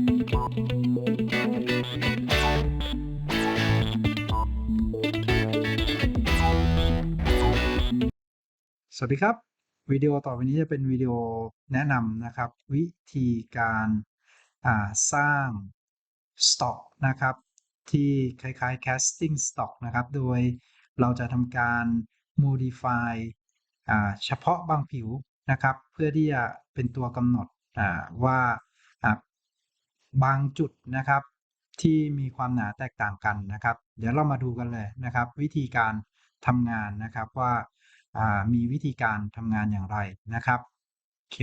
สวัสดีครับ วิดีโอต่อไปนี้จะเป็นวิดีโอแนะนำนะครับ วิธีการาสร้าง Stock นะครับ ที่คล้ายๆ casting stock นะครับ โดยเราจะทำการ modify เฉพาะบางผิวนะครับ เพื่อที่จะเป็นตัวกำหนดว่า บางจุดนะครับที่มีความหนาแตกต่างกันนะครับ เดี๋ยวเรามาดูกันเลยนะครับ วิธีการทำงานนะครับว่าามีวิธีการทำงานอย่างไรนะครับโอเค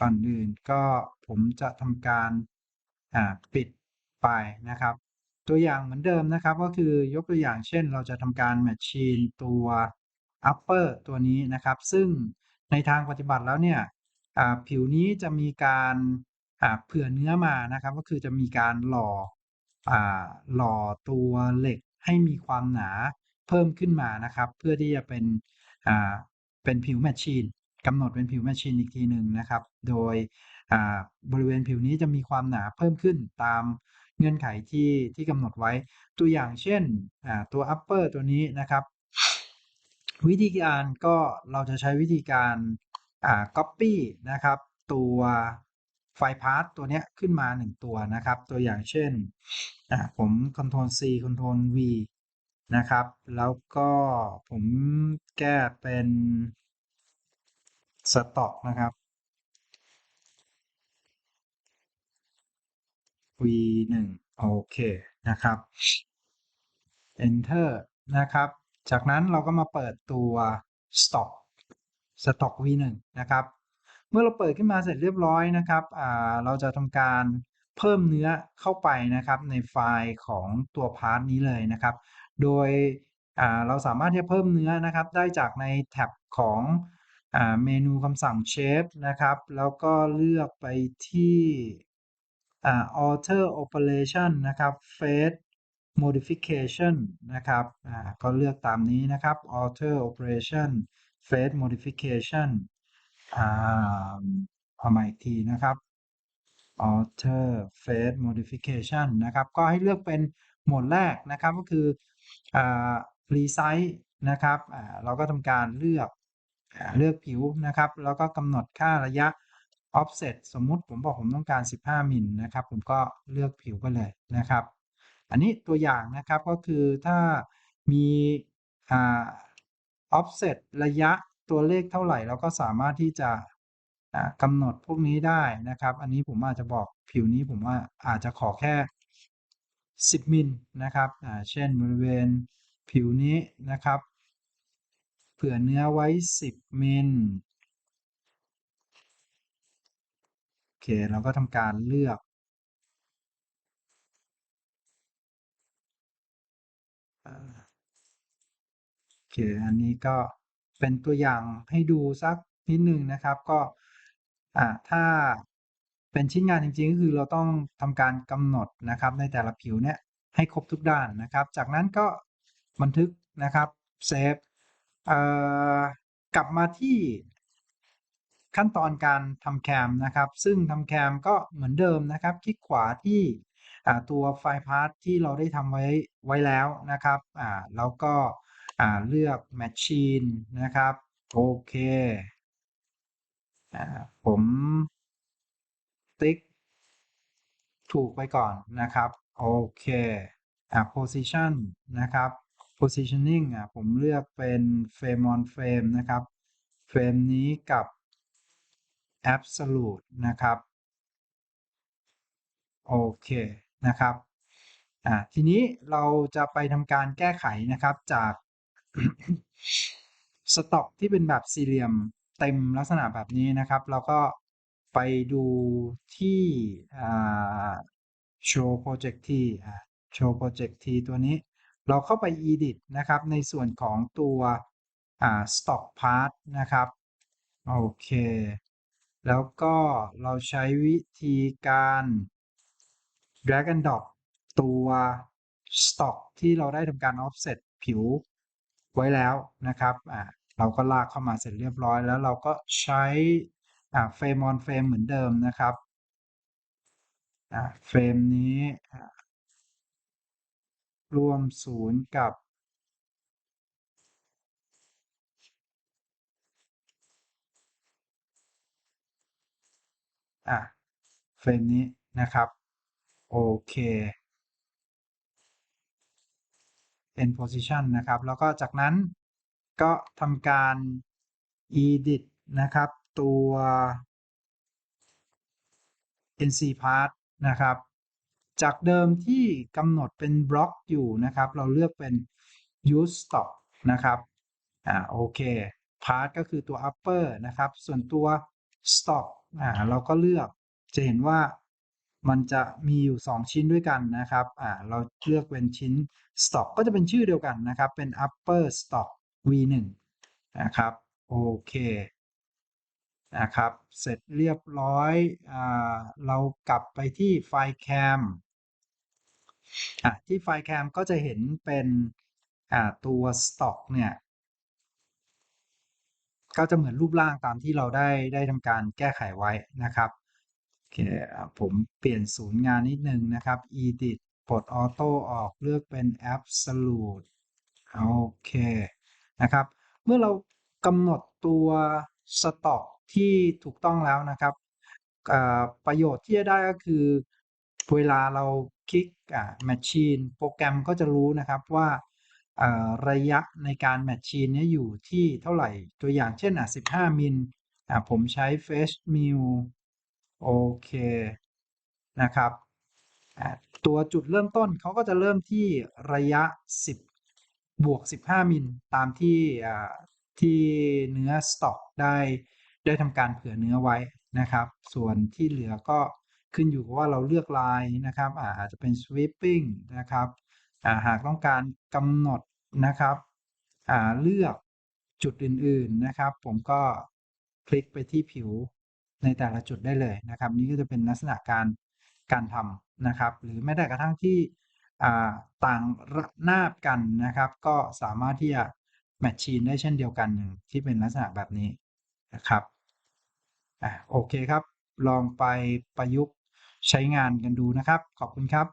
ก่อนอื่นก็ผมจะทำการาปิดไปนะครับ ตัวอย่างเหมือนเดิมนะครับ ก็คือยกตัวอย่างเช่น เราจะทำการ Machine ตัว upper ตัวนี้นะครับ ซึ่งในทางปฏิบัติแล้วเนี่ยผิวนี้จะมีการ อ่าเผื่อเนื้อมานะครับ ก็คือจะมีการหล่ออ่าหล่อตัวเหล็กให้มีความหนาเพิ่มขึ้นมานะครับ เพื่อที่จะเป็นอ่าเป็นผิวแมชชีนกำหนดเป็นผิวแมชชีนอีกทีหนึ่งนะครับ โดยบริเวณผิวนี้จะมีความหนาเพิ่มขึ้นตามเงื่อนไขที่ที่กำหนดไว้ ตัวอย่างเช่นตัว upper ตัวนี้นะครับ วิธีการก็เราจะใช้วิธีการ copy นะครับ ตัว ไฟล์พาร์ตตัวเนี้ยขึ้นมา 1 ตัวนะครับ ตัวอย่างเช่นอ่าผม Ctrl C Ctrl V นะครับ แล้วก็ผมแก้เป็น Stock นะครับ V 1โอเคนะครับ Enter นะครับ จากนั้นเราก็มาเปิดตัว Stock Stock V 1นะครับ เมื่อเราเปิดขึ้นมาเสร็จเรียบร้อยนะครับเราจะทำการเพิ่มเนื้อเข้าไปนะครับในไฟล์ของตัวพาร์ทนี้เลยนะครับ โดยเราสามารถที่จะเพิ่มเนื้อนะครับ ได้จากในแท็บของอเมนูคำสั่ง Shape นะครับ แล้วก็เลือกไปที่ Alter Operation นะครับ Face Modification นะครับก็เลือกตามนี้นะครับ Alter Operation Face Modification อ่าเอมาอีกทีนะครับ alter face modification นะครับ ก็ให้เลือกเป็นโหมดแรกนะครับก็คืออ่า resize นะครับอ่าเราก็ทำการเลือกเลือกผิวนะครับ แล้วก็กำหนดค่าระยะ offset สมมุติผมบอกผมต้องการ 15 มิลนะครับ ผมก็เลือกผิวไปเลยนะครับ อันนี้ตัวอย่างนะครับก็คือถ้ามีอ่า offset ระยะ ตัวเลขเท่าไหร่เราก็สามารถที่จะกำหนดพวกนี้ได้นะครับ อันนี้ผมอาจจะบอกผิวนี้ผมว่าอาจจะขอแค่ 10 มิลนะครับเช่นบริเวณผิวนี้นะครับ เผื่อเนื้อไว้ 10 มิลโอเคเราก็ทำการเลือกโอเค อันนี้ก็ เป็นตัวอย่างให้ดูสักนิดหนึ่งนะครับ ก็อ่าถ้าเป็นชิ้นงานจริงๆก็คือเราต้องทำการกำหนดนะครับ ในแต่ละผิวเนี่ยให้ครบทุกด้านนะครับ จากนั้นก็บันทึกนะครับเซฟเอ่อกลับมาที่ขั้นตอนการทำแคมนะครับ ซึ่งทำแคมก็เหมือนเดิมนะครับ คลิกขวาที่อ่าตัวไฟล์พาร์ทที่เราได้ทำไว้ไว้แล้วนะครับอ่าแล้วก็ อ่าเลือก Machine นะครับ โอเคอ่าผมติ๊ก ถูกไปก่อนนะครับ โอเคอ่า position นะครับ positioning อะผมเลือกเป็น frame on frame นะครับ เฟรมนี้กับ absolute นะครับโอเคนะครับ อ่า ทีนี้เราจะไปทำการแก้ไขนะครับจาก สต็อกที่เป็นแบบสี่เหลี่ยมเต็มลักษณะแบบนี้นะครับ เราก็ไปดูที่อ่า show project t อ่า show project t ตัวนี้ เราเข้าไป edit นะครับ ในส่วนของตัวอ่า stock part นะครับ โอเค แล้วก็เราใช้วิธีการ drag and drop ตัว stock ที่เราได้ทำการ offset ผิว ไว้แล้วนะครับอ่าเราก็ลากเข้ามาเสร็จเรียบร้อย แล้วเราก็ใช้อ่า frame on frame เหมือนเดิมนะครับอ่าเฟรมนี้รวมศูนย์กับอะเฟรมนี้นะครับ โอเค end position นะครับ แล้วก็จากนั้นก็ทำการ edit นะครับ ตัว nc part นะครับ จากเดิมที่กำหนดเป็นบล็อกอยู่นะครับ เราเลือกเป็น use stop นะครับอ่าโอเค part ก็คือตัว upper นะครับ ส่วนตัว stop อ่าเราก็เลือกจะเห็นว่า มันจะมีอยู่ 2 ชิ้นด้วยกันนะครับ อ่า เราเลือกเป็นชิ้น stop ก็จะเป็นชื่อเดียวกันนะครับ เป็น upper stop v1 นะครับ โอเค นะครับ เสร็จเรียบร้อย อ่า เรากลับไปที่ไฟล์ cam อะที่ไฟล์ cam ก็จะเห็นเป็น อ่า ตัว stock เนี่ยก็จะเหมือนรูปร่างตามที่เราได้ได้ทำการแก้ไขไว้นะครับ อเคผมเปลี่ยนศูนย์งานนิดนึงนะครับ edit ปลด auto ออกเลือกเป็น absolute โอเคนะครับ เมื่อเรากำหนดตัว stock ที่ถูกต้องแล้วนะครับ ประโยชน์ที่จะได้ก็คือ เวลาเราคลิกอ่า machine โปรแกรมก็จะรู้นะครับว่าระยะในการ machine เนี้อยู่ที่เท่าไหร่ตัวอย่างเช่นอะ15 มิลผมใช้ fetch mil โอเคนะครับตัวจุดเริ่มต้นเขาก็จะเริ่มที่ระยะ 10 บวก 15 มิลตามที่ที่เนื้อสต็อกได้ได้ทำการเผื่อเนื้อไว้นะครับ ส่วนที่เหลือก็ขึ้นอยู่กับว่าเราเลือกลายนะครับอาจจะเป็น sweeping นะครับาหากต้องการกำหนดนะครับเลือกจุดอื่นๆนะครับ ผมก็คลิกไปที่ผิว ในแต่ละจุดได้เลยนะครับ นี่ก็จะเป็นลักษณะการการทำนะครับ หรือแม้แต่กระทั่งที่ต่างระนาบกันนะครับ ก็สามารถที่จะแมทชีนได้เช่นเดียวกันอย่างที่เป็นลักษณะแบบนี้นะครับอะโอเคครับ ลองไปประยุกต์ใช้งานกันดูนะครับ ขอบคุณครับ